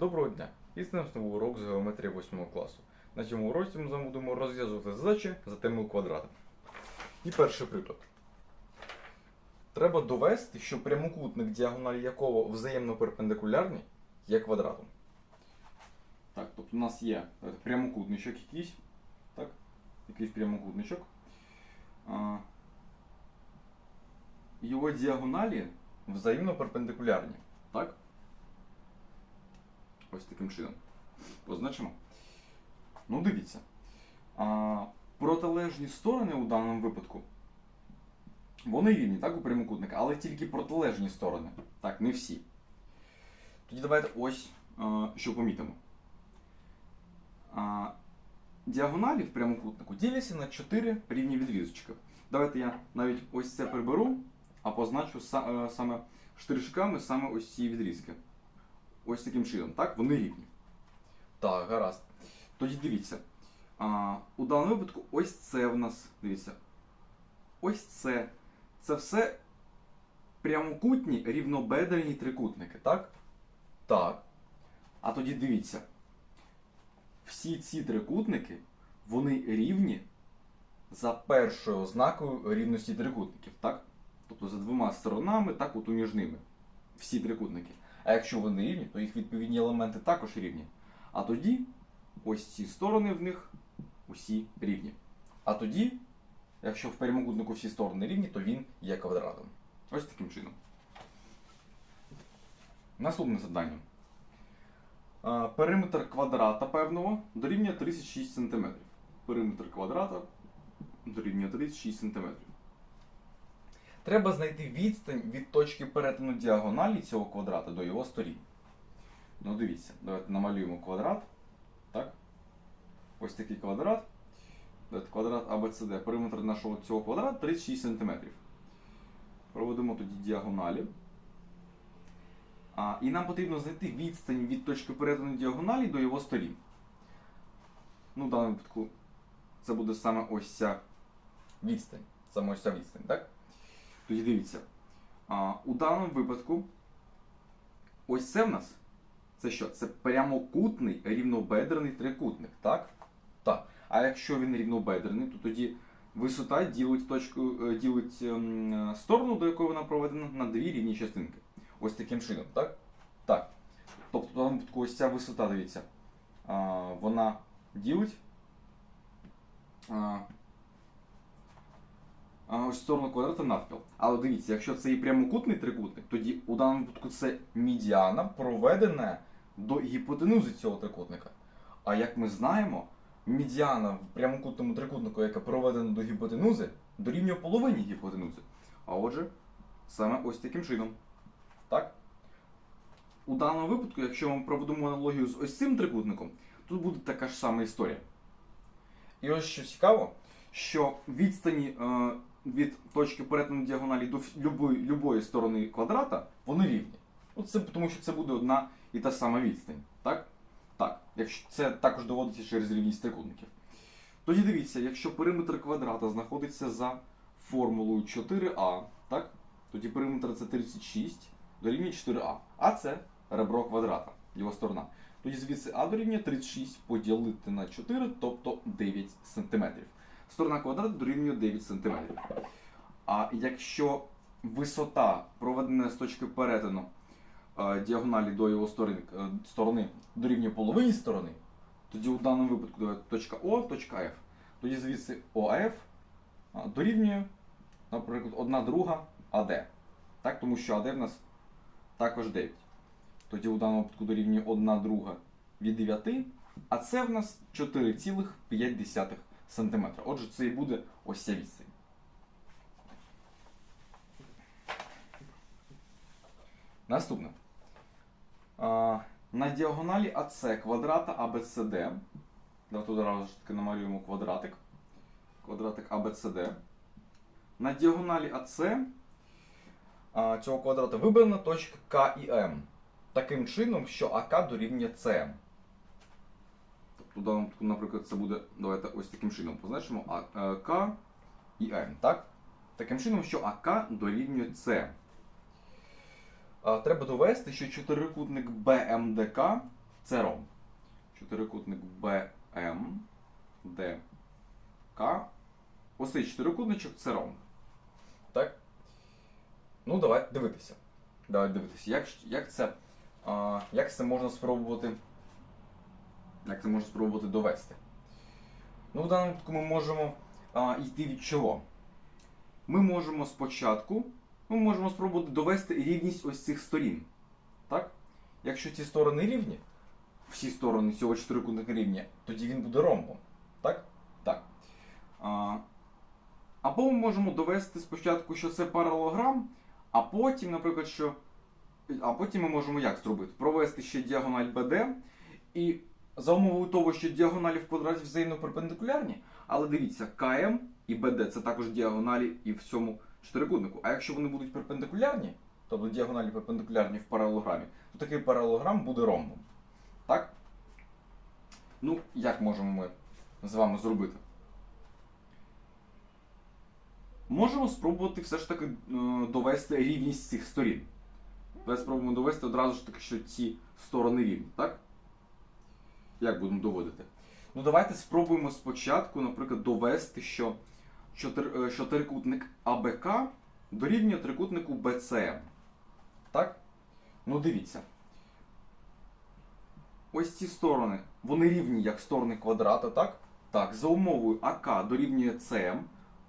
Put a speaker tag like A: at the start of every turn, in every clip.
A: Доброго дня! І ним знову урок з геометрії 8 класу. На цьому уроці ми будемо розв'язувати задачі за темою квадрата. І перший приклад. Треба довести, що прямокутник, діагоналі якого взаємно перпендикулярні, є квадратом. Так, тобто у нас є прямокутничок якийсь. Так, якийсь прямокутничок. А, його діагоналі взаємно перпендикулярні. Так? Ось таким чином. Позначимо. Ну, дивіться. А, протилежні сторони у даному випадку. Вони рівні, так, у прямокутника, але тільки протилежні сторони. Так, не всі. Тоді давайте ось а, що помітимо. А, діагоналі в прямокутнику діляться на 4 рівні відрізочки. Давайте я навіть ось це приберу, а позначу е, саме штришками саме ось ці відрізки. Ось таким чином, так? Вони рівні. Так, гаразд. Тоді дивіться. А, у даному випадку ось це в нас. Дивіться. Ось це. Це все прямокутні рівнобедрені трикутники, так? Так. А тоді дивіться. Всі ці трикутники, вони рівні за першою ознакою рівності трикутників, так? Тобто за двома сторонами, так от між ними. Всі трикутники. А якщо вони рівні, то їх відповідні елементи також рівні. А тоді ось ці сторони в них усі рівні. А тоді, якщо в прямокутнику всі сторони рівні, то він є квадратом. Ось таким чином. Наступне завдання. Периметр квадрата певного дорівнює 36 см. Периметр квадрата дорівнює 36 см. Треба знайти відстань від точки перетину діагоналі цього квадрата до його сторін. Ну, дивіться, давайте намалюємо квадрат. Так? Ось такий квадрат. Давайте квадрат ABCD. Периметр нашого цього квадрата 36 см. Проводимо тоді діагоналі. А, і нам потрібно знайти відстань від точки перетину діагоналі до його сторін. Ну, в даному випадку це буде саме ось ця відстань. Саме ось ця відстань, так? Тоді дивіться. А, у даному випадку, ось це в нас. Це що? Це прямокутний рівнобедрений трикутник, так? Так. А якщо він рівнобедрений, то тоді висота ділить точку, е, ділить ем, сторону, до якої вона проведена, на дві рівні частинки. Ось таким чином, так? Так. Тобто, випадку ось ця висота, дивіться, а, вона ділить. А, ось сторону квадрата навпіл. Але дивіться, якщо це і прямокутний трикутник, тоді у даному випадку це медіана проведена до гіпотенузи цього трикутника. А як ми знаємо, медіана в прямокутному трикутнику, яка проведена до гіпотенузи, дорівнює половині гіпотенузи. А отже, саме ось таким чином. Так? У даному випадку, якщо ми проведемо аналогію з ось цим трикутником, тут буде така ж сама історія. І ось що цікаво, що відстані е, від точки перетину діагоналі до любої, любої сторони квадрата, вони рівні. Це тому що це буде одна і та сама відстань. Так? Так. Якщо це також доводиться через рівність трикутників. Тоді дивіться, якщо периметр квадрата знаходиться за формулою 4а, так? тоді периметр це 36 дорівнює 4а. А це ребро квадрата, його сторона. Тоді звідси А дорівнює 36 поділити на 4, тобто 9 см. Сторона квадрата дорівнює 9 см. А якщо висота, проведена з точки перетину е, діагоналі до його е, сторони дорівнює половині сторони, тоді у даному випадку точка О, точка F. Тоді звідси ОФ дорівнює, наприклад, 1 друга АД. Так, тому що АД в нас також 9. Тоді у даному випадку дорівнює 1 друга від 9, а це в нас 4,5 см. Отже, це і буде ось ця відстань. Наступне. На діагоналі АС квадрата ABCD. Давайте одразу ж таки намалюємо квадратик. Квадратик ABCD. На діагоналі АС цього квадрата вибрана точка К і М. Таким чином, що АК дорівнює СМ. Випадку, наприклад, це буде. Давайте ось таким чином позначимо е, К і М. Так? Таким чином, що АК дорівнює С. Треба довести, що чотирикутник БМДК це ромб. Чотирикутник DK. Ось цей чотирикутничок це ромб. Так? Ну, давайте дивитися. Давайте дивитися, як, як, це, а, як це можна спробувати. Як це можна спробувати довести? Ну, в даному випадку ми можемо а, йти від чого? Ми можемо спочатку ми можемо спробувати довести рівність ось цих сторін. Так? Якщо ці сторони рівні, всі сторони цього чотирикутника рівні, тоді він буде ромбом. Так? Так. А, або ми можемо довести спочатку, що це паралограм, а потім, наприклад, що. А потім ми можемо як зробити? Провести ще діагональ BD, і за умовою того, що діагоналі в квадраті взаємно перпендикулярні, але дивіться, КМ і БД це також діагоналі і в цьому чотирикутнику. А якщо вони будуть перпендикулярні, тобто діагоналі перпендикулярні в паралелограмі, то такий паралелограм буде ромбом. Так? Ну, як можемо ми з вами зробити? Можемо спробувати все ж таки е, довести рівність цих сторін. Давайте спробуємо довести одразу ж таки, що ці сторони рівні, так? Як будемо доводити? Ну, давайте спробуємо спочатку, наприклад, довести, що, е, що трикутник АБК дорівнює трикутнику БЦМ. Так? Ну, дивіться. Ось ці сторони, вони рівні як сторони квадрата, так? Так, за умовою АК дорівнює СМ.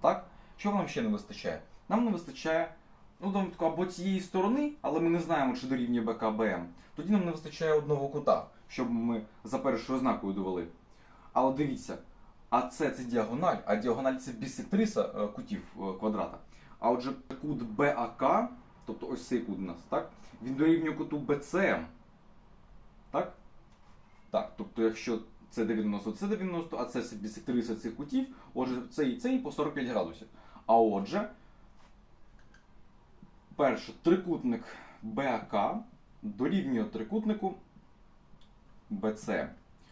A: Так? Що нам ще не вистачає? Нам не вистачає ну, тако, або цієї сторони, але ми не знаємо, чи дорівнює БК БМ. Тоді нам не вистачає одного кута, щоб ми за першою ознакою довели. Але дивіться, АС це діагональ, а діагональ це бісектриса е, кутів е, квадрата. А отже, кут БАК, тобто ось цей кут у нас, так? Він дорівнює куту БЦМ. Так? Так, тобто, якщо це 90, це 90, а це бісектриса цих кутів, отже, цей і цей по 45 градусів. А отже, перше, трикутник БАК дорівнює трикутнику БЦ.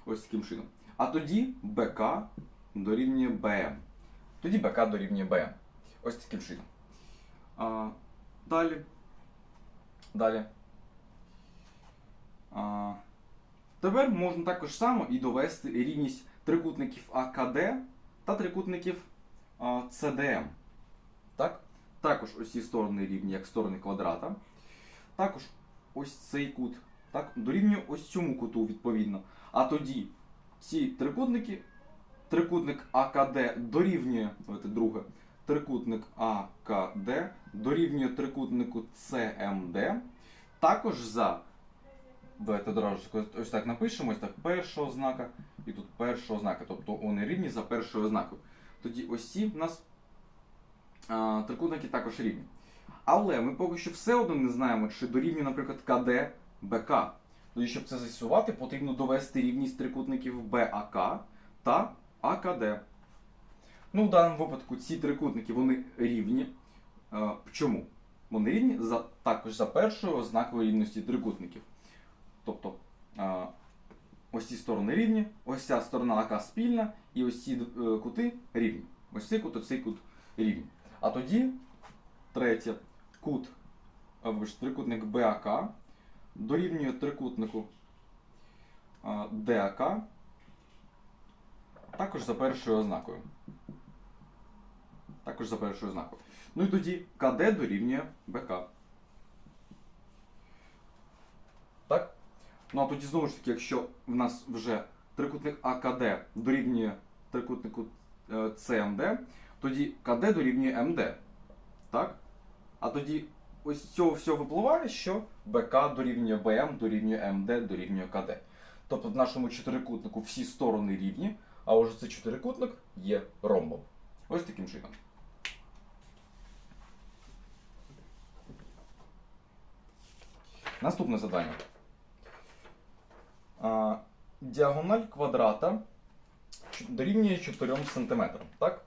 A: Ось таким чином. А тоді БК дорівнює БМ. Тоді БК дорівнює БМ. Ось таким чином. А, далі. Далі. А, тепер можна також само і довести рівність трикутників АКД та трикутників а, ЦДМ. Так? Також ось ці сторони рівні, як сторони квадрата. Також ось цей кут так, дорівнює ось цьому куту відповідно. А тоді ці трикутники, трикутник АКД дорівнює, давайте друге, трикутник АКД дорівнює трикутнику ЦМД. Також за, давайте одразу ось так напишемо, ось так перша ознака і тут перша ознака, тобто вони рівні за першою ознакою. Тоді ось ці в нас а, трикутники також рівні. Але ми поки що все одно не знаємо, чи дорівнює, наприклад, КД БК. Тоді, щоб це з'ясувати, потрібно довести рівність трикутників БАК та АКД. Ну, в даному випадку ці трикутники вони рівні. Е, Чому? Вони рівні за, також за першою ознакою рівності трикутників. Тобто е, ось ці сторони рівні, ось ця сторона АК спільна, і ось ці е, кути рівні. Ось цей кут, ось цей кут рівні. А тоді третє кут, трикутник БАК дорівнює трикутнику ДАК також за першою ознакою. Також за першою ознакою. Ну і тоді КД дорівнює БК. Так? Ну а тоді знову ж таки, якщо в нас вже трикутник АКД дорівнює трикутнику е, ЦМД, тоді КД дорівнює МД. Так? А тоді ось цього всього випливає, що БК дорівнює БМ, дорівнює МД, дорівнює КД. Тобто в нашому чотирикутнику всі сторони рівні, а отже цей чотирикутник є ромбом. Ось таким чином. Наступне завдання. А, діагональ квадрата дорівнює 4 см. Так?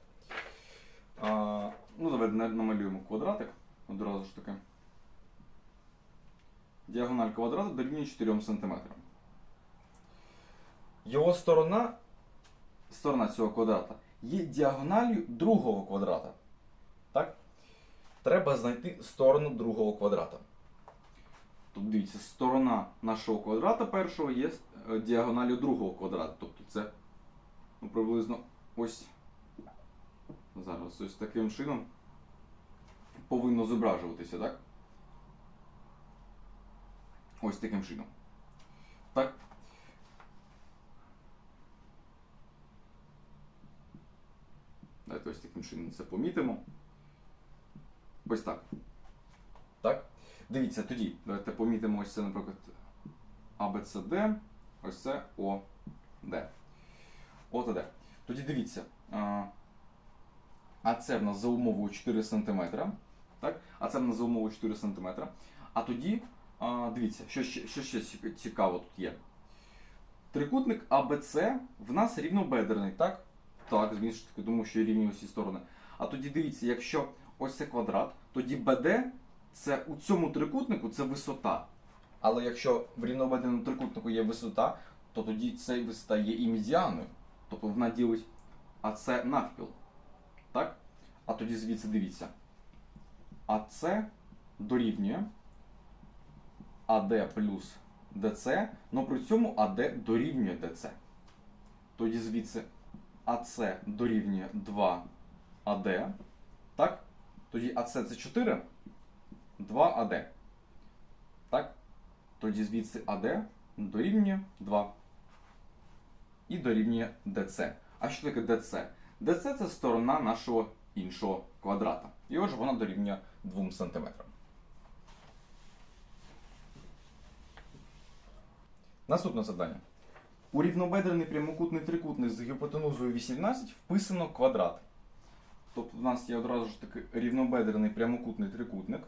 A: А, ну, давайте намалюємо квадратик одразу ж таки. Діагональ квадрата дорівнює 4 см. Його сторона, сторона цього квадрата є діагональю другого квадрата. Так? Треба знайти сторону другого квадрата. Тобто дивіться, сторона нашого квадрата першого є е, діагоналю другого квадрата. Тобто це ну, приблизно ось зараз ось таким чином повинно зображуватися, так? Ось таким чином. Так? Давайте ось таким чином це помітимо. Ось так. Так? Дивіться, тоді давайте помітимо ось це, наприклад, ABCD, ось це ОД. ОТД. Тоді дивіться. а, це в нас за умовою 4 см. А це в нас за умовою 4 см. А тоді, а, дивіться, що ще, що ще цікаво тут є. Трикутник АБЦ в нас рівнобедрений, так? Так, звісно таки, тому що рівні усі сторони. А тоді дивіться, якщо ось це квадрат, тоді БД це у цьому трикутнику це висота. Але якщо в рівнобедреному трикутнику є висота, то тоді цей висота є і медіаною. Тобто вона ділить АЦ навпіл. Так? А тоді звідси дивіться. АЦ дорівнює АД плюс ДЦ, але при цьому АД дорівнює ДЦ. Тоді звідси АЦ дорівнює 2 АД. Так? Тоді АЦ це 4, 2 АД. Так? Тоді звідси АД дорівнює 2. І дорівнює ДЦ. А що таке ДЦ? ДЦ це сторона нашого іншого квадрата. І отже, вона дорівнює 2 см. Наступне завдання. У рівнобедрений прямокутний трикутник з гіпотенузою 18 вписано квадрат. Тобто в нас є одразу ж таки рівнобедрений прямокутний трикутник.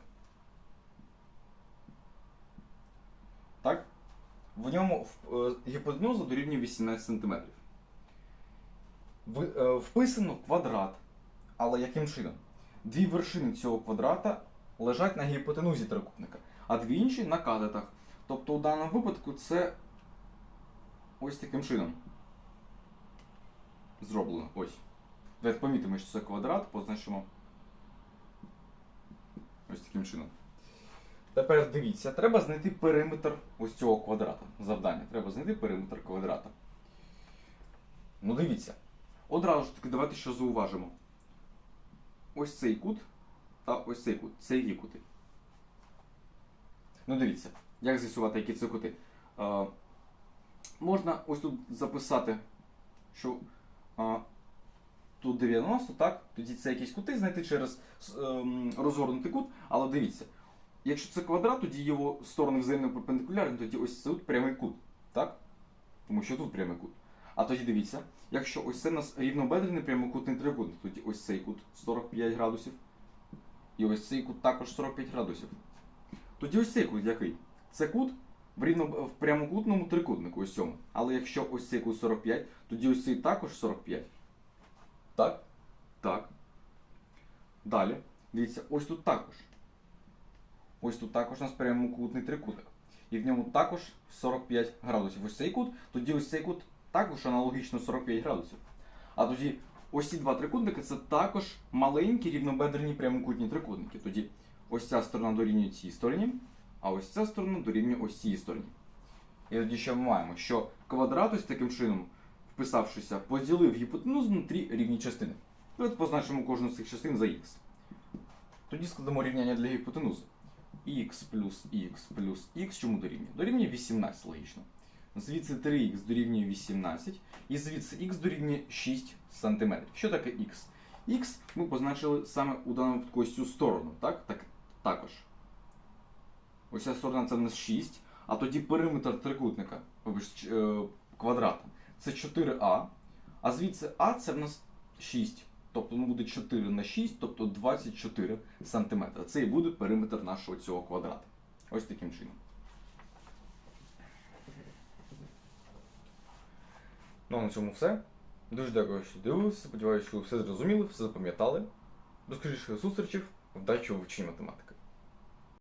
A: Так? В ньому е, гіпотенуза дорівнює 18 см. Е, вписано квадрат. Але яким чином? Дві вершини цього квадрата лежать на гіпотенузі трикутника, а дві інші на катетах. Тобто у даному випадку це ось таким чином. Зроблено. Ось. Давайте помітимо, що це квадрат, позначимо ось таким чином. Тепер дивіться, треба знайти периметр ось цього квадрата. Завдання. Треба знайти периметр квадрата. Ну дивіться. Одразу ж таки, давайте що зауважимо. Ось цей кут та ось цей кут. Це які кути. Ну дивіться, як з'ясувати, які це кути. Е, можна ось тут записати, що е, тут 90, так? Тоді це якісь кути знайти через ем, розгорнутий кут. Але дивіться, якщо це квадрат, тоді його сторони взаємно перпендикулярні, тоді ось це тут прямий кут. Так? Тому що тут прямий кут. А тоді дивіться, якщо ось це у нас рівнобедрений прямокутний трикутник, тоді ось цей кут 45 градусів. І ось цей кут також 45 градусів. Тоді ось цей кут який? Це кут в, рівно, в прямокутному трикутнику, ось цьому. Але якщо ось цей кут 45, тоді ось цей також 45. Так? Так. Далі. Дивіться, ось тут також. Ось тут також у нас прямокутний трикутник. І в ньому також 45 градусів. Ось цей кут, тоді ось цей кут також аналогічно 45 градусів. А тоді ось ці два трикутники це також маленькі рівнобедрені прямокутні трикутники. Тоді ось ця сторона дорівнює цій стороні, а ось ця сторона дорівнює ось цій стороні. І тоді що ми маємо? Що квадрат ось таким чином, вписавшися, поділив гіпотенузу на три рівні частини. Давайте позначимо кожну з цих частин за х. Тоді складемо рівняння для гіпотенузи. х плюс х плюс х чому дорівнює? Дорівнює 18 логічно. Звідси 3х дорівнює 18, і звідси х дорівнює 6 см. Що таке х? Х ми позначили саме у даному випадку ось цю сторону, так? так? Також. Ось ця сторона це в нас 6, а тоді периметр трикутника, е, квадрата, це 4а, а звідси а це в нас 6. Тобто ну, буде 4 на 6, тобто 24 см. Це і буде периметр нашого цього квадрата. Ось таким чином. Ну а на цьому все. Дуже дякую, що дивилися. Сподіваюся, що все зрозуміли, все запам'ятали. До скоріших зустрічей, вдачі у вивченні математики.